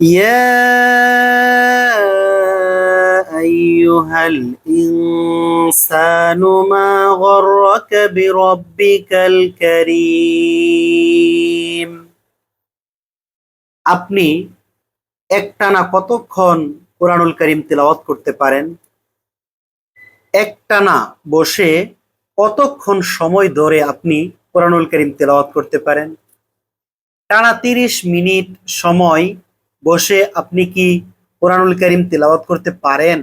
يا أيها الإنسان ما غرك بربك الكريم আপনি একটানা কতক্ষণ কোরআনুল করিম তেলাওয়াত করতে পারেন একটানা বসে কতক্ষণ সময় ধরে আপনি কোরআনুল করিম তেলাওয়াত করতে পারেন টানা তিরিশ মিনিট সময় বসে আপনি কি কোরআনুল করিম তেলাওয়াত করতে পারেন?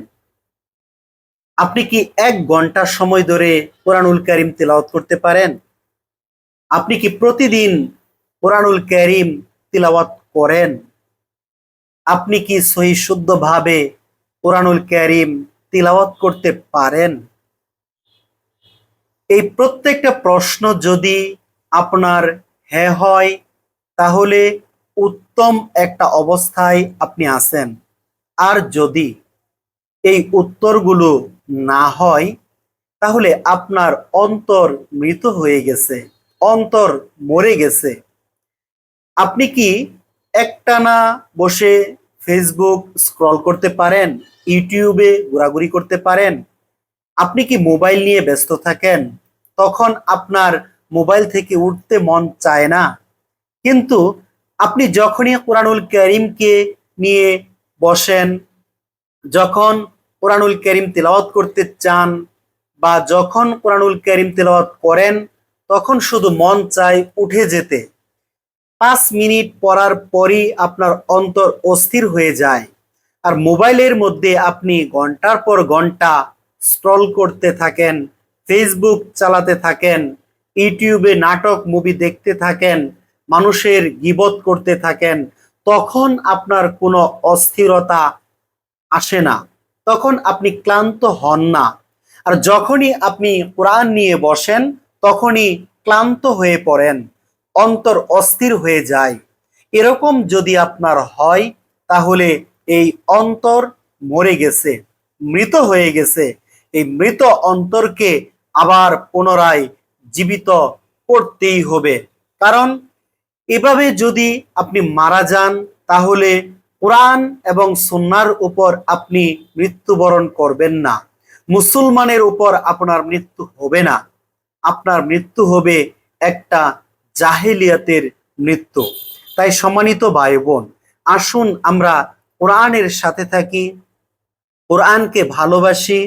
আপনি কি এক ঘণ্টা সময় ধরে কোরআনুল করিম তেলাওয়াত করতে পারেন? আপনি কি প্রতিদিন কোরআনুল করিম তিলাওয়াত করেন? আপনি কি সহি শুদ্ধভাবে কোরআনুল করিম তিলাওয়াত করতে পারেন? এই প্রত্যেকটা প্রশ্ন যদি আপনার হ্যাঁ হয়, তাহলে উত্তম একটা অবস্থায় আপনি আছেন। আর যদি এই উত্তরগুলো না হয়, তাহলে আপনার অন্তর মৃত হয়ে গেছে, অন্তর মরে গেছে। আপনি কি একটানা বসে ফেসবুক স্ক্রল করতে পারেন ইউটিউবে ঘোরাঘুরি করতে পারেন? আপনি কি মোবাইল নিয়ে ব্যস্ত থাকেন? তখন আপনার মোবাইল থেকে উঠতে মন চায় না। কিন্তু আপনি যখনই কোরআনুল করিমকে নিয়ে বসেন, যখন কোরআনুল করিম তেলাওয়াত করতে চান বা যখন কোরআনুল করিম তেলাওয়াত করেন, তখন শুধু মন চায় উঠে যেতে। পাঁচ মিনিট পড়ার পরই আপনার অন্তর অস্থির হয়ে যায় আর মোবাইলের মধ্যে আপনি ঘণ্টার পর ঘণ্টা স্ক্রল করতে থাকেন, ফেসবুক চালাতে থাকেন, ইউটিউবে নাটক, মুভি দেখতে থাকেন মানুষের গিবত করতে থাকেন, তখন আপনার কোনো অস্থিরতা আসে না। তখন আপনি ক্লান্ত হন না। আর যখনই আপনি কোরআন নিয়ে বসেন, তখনই ক্লান্ত হয়ে পড়েন, অন্তর অস্থির হয়ে যায়। এরকম যদি আপনার হয়, তাহলে এই অন্তর মরে গেছে, মৃত হয়ে গেছে। এই মৃত অন্তরকে আবার পুনরায় জীবিত করতেই হবে। কারণ এভাবে যদি আপনি মারা যান, তাহলে কোরআন এবং সুন্নার উপর আপনি মৃত্যুবরণ করবেন না। মুসলমানের উপর আপনার মৃত্যু হবে না। আপনার মৃত্যু হবে একটা জাহেলিয়াতের মৃত্যু। তাই সম্মানিত ভাই বোন আসুন আমরা কোরআনের সাথে থাকি, কোরআনকে ভালোবাসি,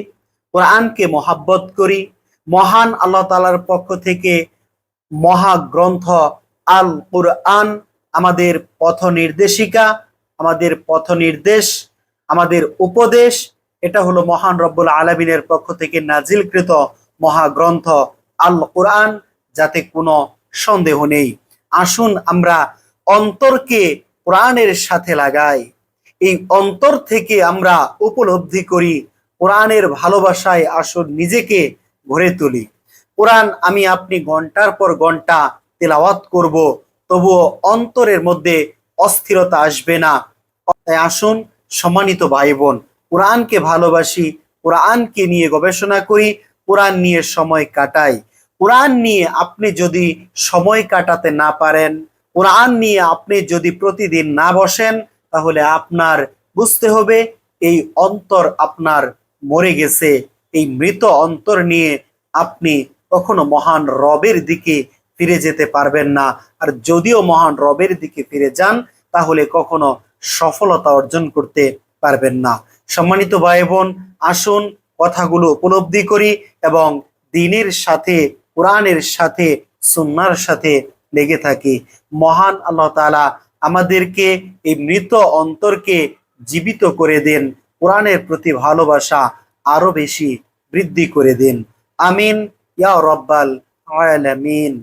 কোরআনকে মহাব্বত করি। মহান আল্লাহ তালার পক্ষ থেকে মহাগ্রন্থ আল কোরআন আমাদের পথ নির্দেশিকা আমাদের পথ নির্দেশ আমাদের উপদেশ। এটা হলো মহান রব্বুল আলমিনের পক্ষ থেকে নাজিলকৃত মহাগ্রন্থ আল কোরআন যাতে কোনো সন্দেহ নেই। আসুন আমরা অন্তরকে কোরআনের সাথে লাগাই। এই অন্তর থেকে আমরা উপলব্ধি করি, কোরআনের ভালোবাসায় আসুন নিজেকে গড়ে তুলি। কোরআন আমি আপনি ঘণ্টার পর ঘণ্টা তেলাওয়াত করব, তবুও অন্তরের মধ্যে অস্থিরতা আসবে না। তাই আসুন, সম্মানিত ভাই বোন কোরআনকে ভালোবাসি, কোরআনকে নিয়ে গবেষণা করি, কোরআন নিয়ে সময় কাটাই। কোরআন নিয়ে আপনি যদি সময় কাটাতে না পারেন, কোরআন নিয়ে আপনি যদি প্রতিদিন না বসেন, তাহলে আপনার বুঝতে হবে, এই অন্তর আপনার মরে গেছে। এই মৃত অন্তর নিয়ে আপনি কখনো মহান রবের দিকে ফিরে যেতে পারবেন না। আর যদিও মহান রবের দিকে ফিরে যান, তাহলে কখনো সফলতা অর্জন করতে পারবেন না। সম্মানিত ভাই বোন আসুন কথাগুলো উপলব্ধি করি এবং দিনের সাথে, কোরআনের সাথে, সুন্নার সাথে লেগে থাকি। মহান আল্লাহ তালা আমাদেরকে এই মৃত অন্তরকে জীবিত করে দেন, কোরআনের প্রতি ভালোবাসা আরও বেশি বৃদ্ধি করে দিন। আমিন, ইয়া রব্বাল আলামিন।